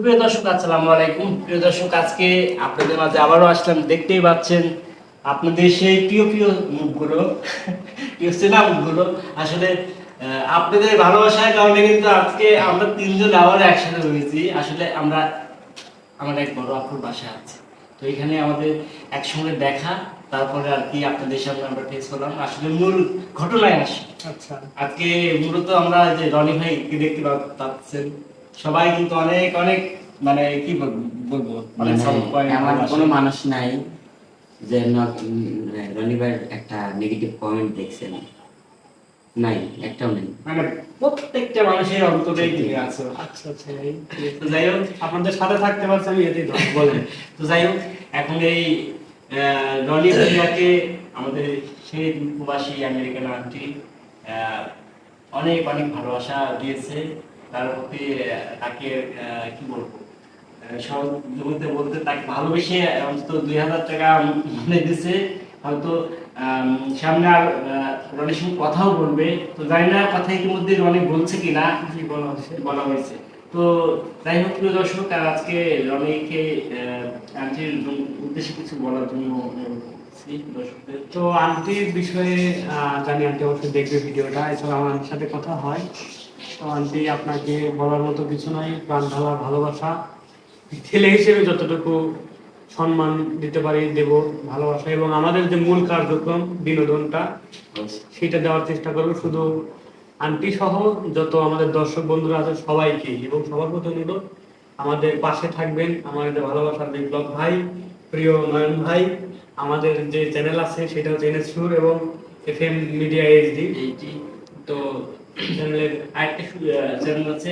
সুপ্রিয় দর্শক আসসালামু আলাইকুম। প্রিয় দর্শক আজকে আপনাদের মাঝে আবারও আসলাম। দেখতেই পাচ্ছেন আপনাদের সেই প্রিয় প্রিয় মুখগুলো প্রিয় চেনা মুখগুলো আসলে আপনাদের ভালোবাসার কারণে কিন্তু আজকে আমরা তিনজন আবার একসাথে হয়েছি আসলে আমরা আমার এক বড় আপুর বাসা আছে। তো এখানে আমাদের একসঙ্গে দেখা তারপরে আর কি আপনাদের সামনে আমরা ফেস করলাম। আসলে মূল ঘটনায় আসি। আচ্ছা। আজকে মূলত আমরা যে রনি ভাইকে দেখতে পাচ্ছেন সবাই কিন্তু অনেক অনেক মানে কি বলব মানে এমন কোনো মানুষ নাই যে মানে রনিবার একটা নেগেটিভ কমেন্ট দেখছেন নাই একটাও নেই। মানে প্রত্যেকটা মানুষের অন্তরে আচ্ছা আচ্ছা তো যাই হোক আপনাদের সাথে থাকতে পারছি আমি এতেই বলেন। তো যাই হোক এখন এই আহ, রনি ভাইয়াকে আমাদের সেই প্রবাসী আমেরিকান আন্টি আহ, অনেক অনেক ভালোবাসা দিয়েছে। তার প্রতি তাকে আহ, কি বলব? বলতে তাকে ভালোবেসে অন্তত দুই হাজার টাকা মনে দিছে। হয়তো সামনে আর রনির সঙ্গে কথাও বলবে। তো জানি না কথা ইতিমধ্যে রনি বলছে কি বলা হচ্ছে বলা হয়েছে। তো যাই হোক প্রিয় দর্শক আর আজকে রনিকে আন্টির উদ্দেশ্যে কিছু বলার জন্য তো আন্টির বিষয়ে জানি আন্টি অবশ্যই দেখবে ভিডিওটা। এছাড়া আমার আন্টির সাথে কথা হয়। তো আন্টি আপনাকে বলার মতো কিছু নাই। প্রাণ ঢালা ভালোবাসা। ছেলে হিসেবে যতটুকু সম্মান দিতে পারি দেব ভালোবাসা এবং আমাদের যে মূল কার্যক্রম বিনোদনটা সেটা দেওয়ার চেষ্টা করব শুধু আন্টি সহ যত আমাদের দর্শক বন্ধুরা আছে সবাইকে এবং সবার প্রতি অনুরোধ আমাদের পাশে থাকবেন আমাদের ভালোবাসার বিপ্লব ভাই প্রিয় নয়ন ভাই আমাদের যে চ্যানেল আছে সেটা হচ্ছে এনএস সুর এবং এফ এম মিডিয়া এইচডি তো চ্যানেলের আরেকটা চ্যানেল আছে.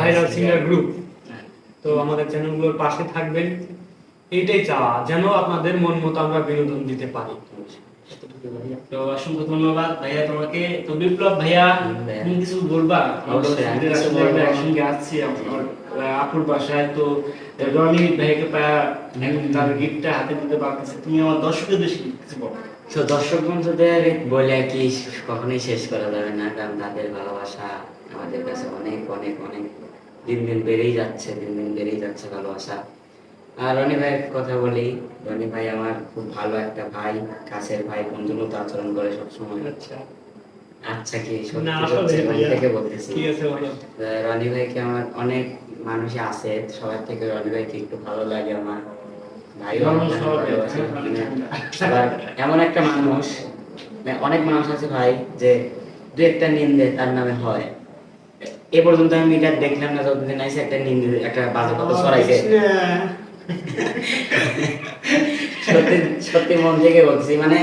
ভাইরাল. সিঙ্গার গ্রুপ তো আমাদের চ্যানেলগুলোর পাশে থাকবেন। এইটাই চাওয়া যেন আপনাদের মন মতো আমরা বিনোদন দিতে পারি। তো অসংখ্য ধন্যবাদ ভাইয়া তোমাকে। তো বিপ্লব ভাইয়া তুমি কিছু বলবা। একসঙ্গে আসছি আপুর বাসায়। তো রনি ভাইকে পায়া তার গিফটটা হাতে দিতে পারতেছে। তুমি আমার দর্শকের দেশে কিছু বলো। তো দর্শক বন্ধুদের বলে কি কখনোই শেষ করা যাবে না কারণ তাদের ভালোবাসা আমাদের কাছে অনেক অনেক অনেক। দিন দিন বেড়েই যাচ্ছে দিন দিন বেড়েই যাচ্ছে ভালোবাসা। আর রনি ভাইয়ের কথা বলি রনি ভাই আমার খুব ভালো একটা ভাই কাছের ভাই বন্ধুর মতো আচরণ করে সবসময়। আচ্ছা। আচ্ছা কি সত্যি। থেকে বলতেছি। রনি ভাইকে আমার অনেক মানুষই আছে সবার থেকে রনি ভাইকে একটু ভালো লাগে আমার। ভাইও মানে এমন একটা মানুষ মানে অনেক মানুষ আছে ভাই যে দু একটা নিন্দে তার নামে হয়। এ পর্যন্ত আমি মিটার দেখলাম না যতদিন আইসে একটা নিন্দে একটা বাজে কথা ছড়াইছে। সত্যি সত্যি মন থেকে বলছি মানে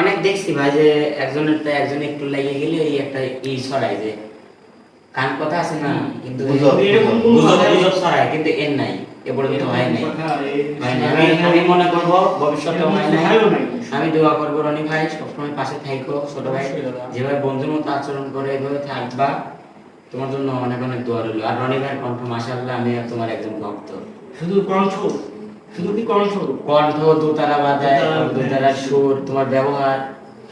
অনেক দেখছি ভাই যে একজনের তো একজন একটু লাগিয়ে গেলে এই একটা ই ছড়াই যে কান কথা আছে না কিন্তু ছড়ায় কিন্তু এর নাই এ পর্যন্ত হয় নাই। আমি মনে করব ভবিষ্যতে হয় নাই। আমি দোয়া করব রনি ভাই সবসময় পাশে থাইকো ছোট ভাই। যেভাবে বন্ধুর মতো আচরণ করে এভাবে থাকবা। তোমার জন্য অনেক অনেক দোয়া রইল। আর রনি ভাইয়ের কণ্ঠ মাসাল্লাহ আমি আর তোমার একজন ভক্ত। শুধু কণ্ঠ? শুধু কি কণ্ঠ? কণ্ঠ দুতারা বাজায় দুতারা, সুর তোমার ব্যবহার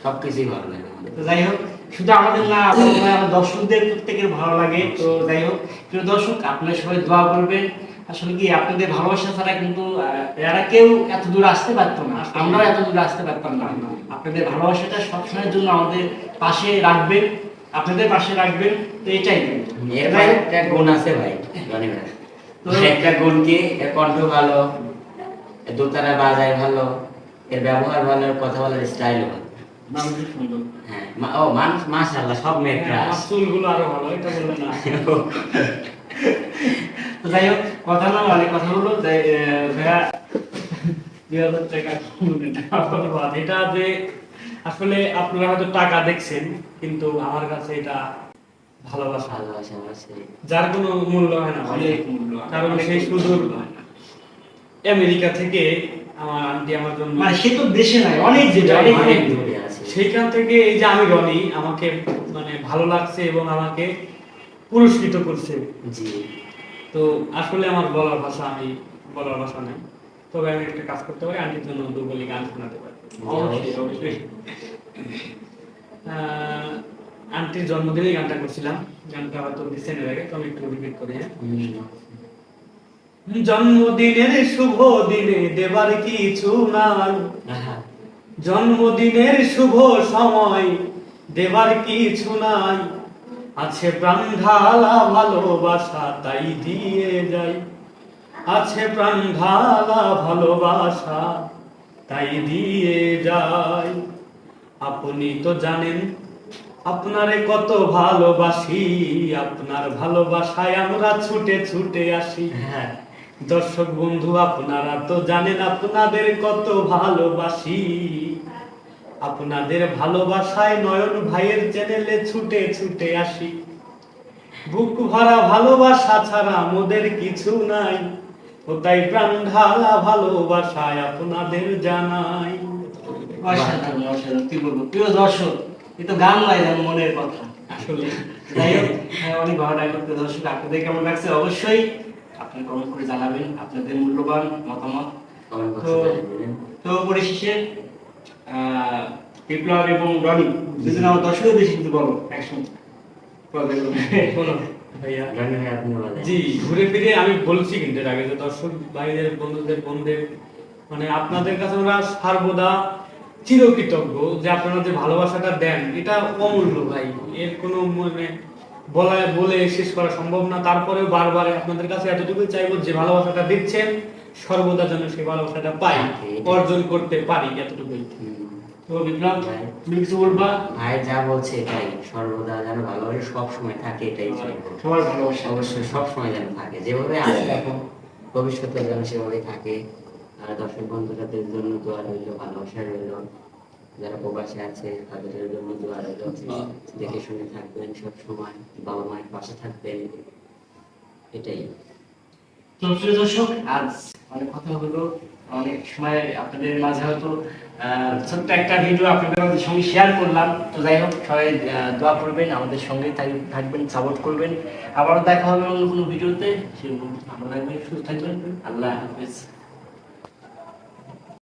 সবকিছুই ভালো লাগে যাই হোক শুধু আমাদের না দর্শকদের প্রত্যেকের ভালো লাগে। তো যাই হোক প্রিয় দর্শক আপনারা সবাই দোয়া করবেন। আসলে কি আপনাদের ভালোবাসা ছাড়া কিন্তু এরা কেউ এত দূর আসতে পারতো না। আমরাও এত দূর আসতে পারতাম না। আপনাদের ভালোবাসাটা সবসময়ের জন্য আমাদের পাশে রাখবেন। আপনাদের পাশে রাখবেন তো এটাই একটা গুণ আছে ভাই ভাই তো- একটা গুণ কি এর কণ্ঠ ভালো দোতারা বাজায় ভালো এর ব্যবহার ভালো কথা বলার স্টাইল ভালো। হ্যাঁ ও মানুষ মাশাআল্লাহ সব হ্যাঁ, আমার ক্রাশ চুলগুলো আরও ভালো এটা না। তো যাই হোক কথা না অনেক কথা হলো ভাইয়া দুই হাজার টাকা এটা যে আসলে আপনারা হয়তো টাকা দেখছেন কিন্তু আমার কাছে এটা ভালোবাসা। যার কোনো মূল্য হয় না অনেক মূল্য কারণ সেই সুদূর আমেরিকা থেকে আমার আন্টি আমার জন্য মানে সে তো দেশে নাই অনেক যেটা অনেক অনেক অনেক দূরে আছে। সেইখান থেকে এই যে আমি রনি আমাকে মানে ভালো লাগছে এবং আমাকে পুরস্কৃত করছে। জি। তো আসলে আমার বলার ভাষা আমি বলার ভাষা নাই। তবে আমি একটা কাজ করতে পারি আন্টির জন্য দুর্বলী গান শোনাতে পারি। অবশ্যই অবশ্যই আন্টির জন্মদিনে গানটা করছিলাম। গানটা হয়তো এর আগে তো আমি একটু রিপিট করি হ্যাঁ? জন্মদিনের শুভ দিনে দেবার কিছু নাই। জন্মদিনের শুভ সময় দেবার কিছু নাই। আছে প্রাণ ঢালা ভালোবাসা তাই দিয়ে যাই। আছে প্রাণ ঢালা ভালোবাসা তাই দিয়ে যাই। আপনি তো জানেন আপনারে কত ভালোবাসি আপনার ভালোবাসায় আমরা ছুটে ছুটে আসি। হ্যাঁ। দর্শক বন্ধু আপনারা তো জানেন আপনাদের কত ভালোবাসি। আপনাদের ভালোবাসায় নয়ন ভাইয়ের চ্যানেলে ছুটে ছুটে আসি। বুক ভরা ভালোবাসা ছাড়া মোদের কিছু নাই। ও তাই প্রাণ ঢালা ভালোবাসায় আপনাদের জানাই। অসাধারণ অসাধারণ। কি বলব? প্রিয় দর্শক এ তো গান নয় যেন মনের কথা। আসলে। যাই হোক হ্যাঁ, অনেক ভালো লাগল প্রিয় দর্শক। আপনাদের কেমন লাগছে? অবশ্যই আপনি কমেন্ট করে জানাবেন। আপনাদের মূল্যবান মতামত তো- পরিশেষে আহ, বিপ্লব এবং রনি। দুজন আমার দর্শকের বেশি কিন্তু বলো একসঙ্গে। বলো জি ঘুরে ফিরে আমি বলছি কিন্তু আগে যে দর্শক ভাইদের বন্ধুদের বোনদের মানে আপনাদের কাছে আমরা সর্বদা চিরকৃতজ্ঞ যে আপনারা যে ভালোবাসাটা দেন এটা অমূল্য ভাই। এর কোনো মানে বলা বলে শেষ করা সম্ভব না। তারপরেও বারবার আপনাদের কাছে এতটুকু চাইব যে ভালোবাসাটা দিচ্ছেন সর্বদা যেন সেই ভালোবাসাটা পাই অর্জন করতে পারি এতটুকুই। হুম। তো বিপ্লব তুমি কিছু বলবা? ভাই যা বলছে এটাই। সর্বদা যেন ভালোবাসা সব সময় থাকে এটাই সবার ভালোবাসা। অবশ্যই সব সময় যেন থাকে। যেভাবে আছে এখন ভবিষ্যতে যেন সেভাবে থাকে। আর দর্শক বন্ধুদের জন্য দোয়া রইল ভালোবাসা রইল। যারা প্রবাসে আছে তাদের জন্য দোয়া রইল। দেখে শুনে থাকবেন সব সময়। বাবা মায়ের পাশে থাকবেন। এটাই। তো প্রিয় দর্শক আজ অনেক কথা হলো। অনেক সময় আপনাদের মাঝে হয়তো ছোট্ট একটা ভিডিও আপনাদের সঙ্গে শেয়ার করলাম। তো যাই হোক, সবাই দোয়া করবেন, আমাদের সঙ্গে থাকবেন সাপোর্ট করবেন। আবারও দেখা হবে অন্য কোনো ভিডিওতে সেরকম ভালো থাকবেন, সুস্থ থাকবেন। আল্লাহ হাফেজ।